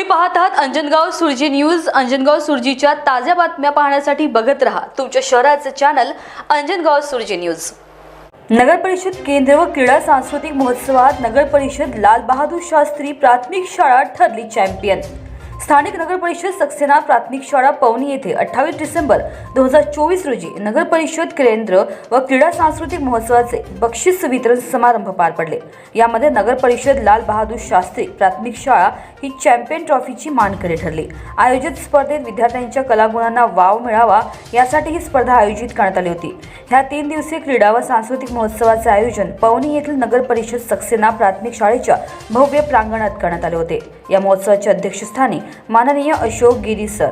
तुम्ही पाहत आहात अंजनगाव सुरजी न्यूज. अंजनगाव सुरजीच्या ताज्या बातम्या पाहण्यासाठी बघत रहा तुमच्या शहराचं चॅनल अंजनगाव सुरजी न्यूज. नगर परिषद केंद्र व क्रीडा सांस्कृतिक महोत्सवात नगर परिषद लाल बहादूर शास्त्री प्राथमिक शाळा ठरली चॅम्पियन स्थानिक नगर परिषद सक्सेना प्राथमिक शाळा पवनी येथे अठ्ठावीस डिसेंबर दोन हजार चोवीस रोजी नगर परिषद केंद्र व क्रीडा सांस्कृतिक महोत्सवाचे बक्षीस वितरण समारंभ पार पडले. यामध्ये नगर परिषद लाल बहादूर शास्त्री प्राथमिक शाळा ही चॅम्पियन ट्रॉफीची मानकरी ठरली. आयोजित स्पर्धेत विद्यार्थ्यांच्या कलागुणांना वाव मिळावा यासाठी ही स्पर्धा आयोजित करण्यात आली होती. ह्या तीन दिवसीय क्रीडा व सांस्कृतिक महोत्सवाचे आयोजन पवनी येथील नगर परिषद सक्सेना प्राथमिक शाळेच्या भव्य प्रांगणात करण्यात आले होते. या महोत्सवाच्या अध्यक्षस्थानी माननीय अशोक गिरी सर.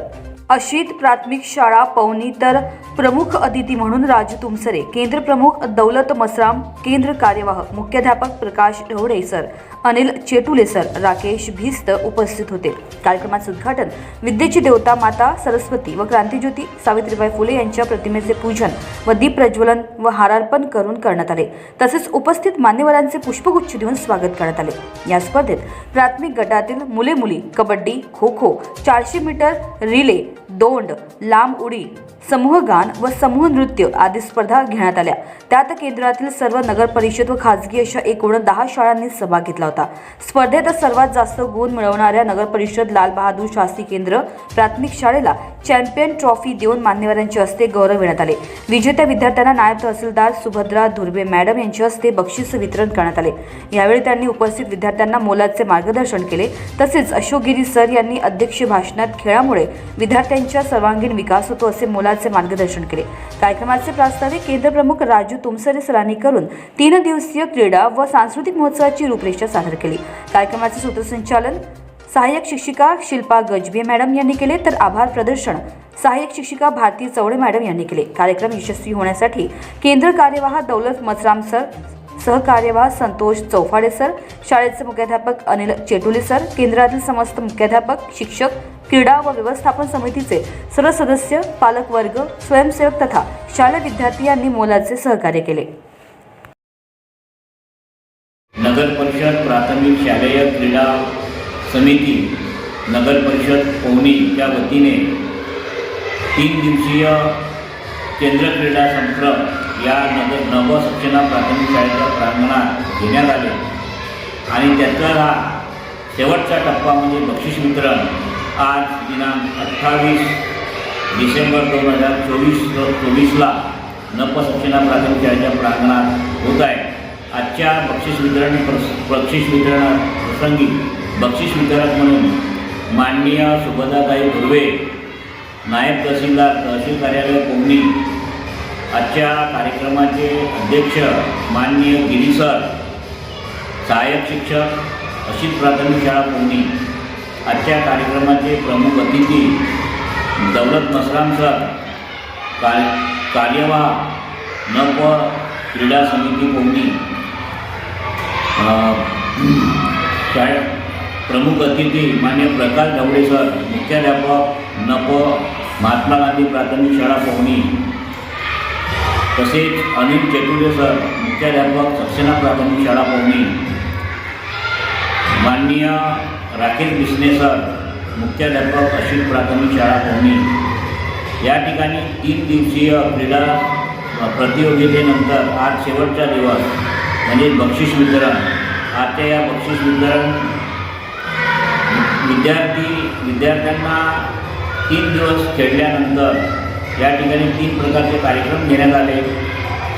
अशीत प्राथमिक शाळा पवनी तर प्रमुख अतिथी म्हणून राजू तुमसरे केंद्र प्रमुख दौलत मसराम केंद्र कार्यवाह मुख्याध्यापक प्रकाश ढवडे सर अनिल चेटुले सर राकेश भिस्त उपस्थित होते. कार्यक्रमाचे उद्घाटन विद्येची देवता माता सरस्वती व क्रांतीज्योती सावित्रीबाई फुले यांच्या प्रतिमेचे पूजन व दीप प्रज्वलन व हारार्पण करून करण्यात आले. तसेच उपस्थित मान्यवरांचे पुष्पगुच्छ देऊन स्वागत करण्यात आले. या स्पर्धेत प्राथमिक गटातील मुले मुली कबड्डी खो खो चारशे मीटर रिले दोंड लांब उडी समूह गान व समूह नृत्य आदी स्पर्धा घेण्यात आल्या. त्यात केंद्रातील सर्व नगर परिषद व खाजगी अशा एकूण दहा शाळांनी सहभाग घेतला होता. स्पर्धेत सर्वात जास्त गुण मिळवणाऱ्या नगर परिषद लाल बहादूर शास्त्री केंद्र प्राथमिक शाळेला चॅम्पियन ट्रॉफी देऊन मान्यवरांच्या हस्ते गौरविण्यात आले. विजेत्या विद्यार्थ्यांना नायब तहसीलदार सुभद्रा धुर्वे मॅडम यांच्या हस्ते बक्षीस वितरण करण्यात आले. यावेळी त्यांनी उपस्थित विद्यार्थ्यांना मोलाचे मार्गदर्शन केले. तसेच अशोक गिरी सर यांनी अध्यक्ष भाषणात खेळामुळे विद्यार्थ्यांच्या सर्वांगीण विकास होतो असे मोलाचे मार्गदर्शन केले. कार्यक्रमाचे प्रास्ताविक केंद्रप्रमुख राजू तुमसरे सरांनी करून तीन दिवसीय क्रीडा व सांस्कृतिक महोत्सवाची रूपरेषा सादर केली. कार्यक्रमाचे सूत्रसंचालन सहाय्यक शिक्षिका शिल्पा गजबे मॅडम यांनी केले तर आभार प्रदर्शन. सहाय्यक शिक्षिका भारती चवडे मॅडम यांनी केले. कार्यक्रम यशस्वी होण्यासाठी केंद्र कार्यवाह दौलत मसराम सर सहकार्यवाह संतोष चौफाडे सर शाळेचे मुख्याध्यापक अनिल चेटुले सर केंद्रातील समस्त मुख्याध्यापक शिक्षक क्रीडा व व्यवस्थापन समितीचे सर्व सदस्य पालकवर्ग स्वयंसेवक तथा शाळा विद्यार्थी यांनी मोलाचे सहकार्य केले. नगर परिषद प्राथमिक शालेय क्रीडा समिती नगर परिषद पवनीच्या वतीने तीन दिवसीय केंद्र क्रीडा संक्रम या नगर नवसक्षणा प्राथमिक शाळेच्या प्रांगणात घेण्यात आले. आणि त्याचा हा शेवटचा टप्पा म्हणजे बक्षीस वितरण आज दिनांक अठ्ठावीस डिसेंबर दोन हजार चोवीस चोवीसला नवसूचना प्राथमिक शाळेच्या प्रांगणात होत आहे. आजच्या बक्षीस वितरण प्रस बक्षीस वितरण प्रसंगी बक्षीस वितरक म्हणून माननीय सुभदाताई धुर्वे नायब तहसीलदार तहसील कार्यालय कोमणी आजच्या कार्यक्रमाचे अध्यक्ष माननीय गिरी सर सहाय्यक शिक्षक अशीत प्राथमिक शाळा कोमणी आजच्या कार्यक्रमाचे प्रमुख अतिथी दौलत मसराम सर काल कार्यवाह नव क्रीडा समिती कोमणी शाळे प्रमुख अतिथी मान्य प्रकाश ढवळेसर मुख्याध्यापक नप महात्मा गांधी प्राथमिक शाळा पवनी तसेच अनिल चेटुले सर मुख्याध्यापक सक्सेना प्राथमिक शाळा पवनी माननीय राकेश बिस्ने सर मुख्याध्यापक अशील प्राथमिक शाळा पवनी या ठिकाणी तीन दिवसीय क्रीडा प्रतियोगितेनंतर आज शेवटचा दिवस म्हणजे बक्षीस वितरण. आजच्या या बक्षीस वितरण विद्यार्थी विद्यार्थ्यांना तीन दिवस खेळल्यानंतर या ठिकाणी तीन प्रकारचे कार्यक्रम घेण्यात आले.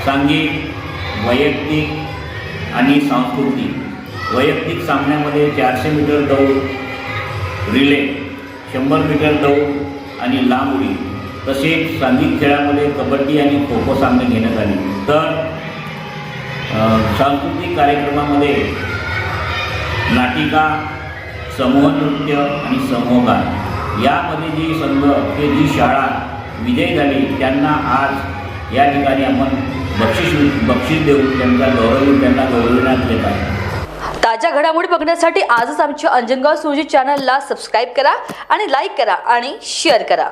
सांघिक वैयक्तिक आणि सांस्कृतिक. वैयक्तिक सामन्यामध्ये चारशे मीटर दौड रिले शंभर मीटर दौड आणि लांब उडी. तसेच सांघिक खेळामध्ये कबड्डी आणि खो खो सामने घेण्यात आले. तर सांस्कृतिक कार्यक्रमामध्ये नाटिका समूह नृत्य आणि समूहगान यामध्ये जी संघ ते जी शाळा विजयी झाली त्यांना आज या ठिकाणी आपण बक्षीस बक्षीस देऊन त्यांचा गौरव त्यांना गौरविण्यात येत आहे. ताज्या घडामोडी बघण्यासाठी आजच आमच्या अंजनगाव सुरजी चॅनलला सबस्क्राईब करा आणि लाईक करा आणि शेअर करा.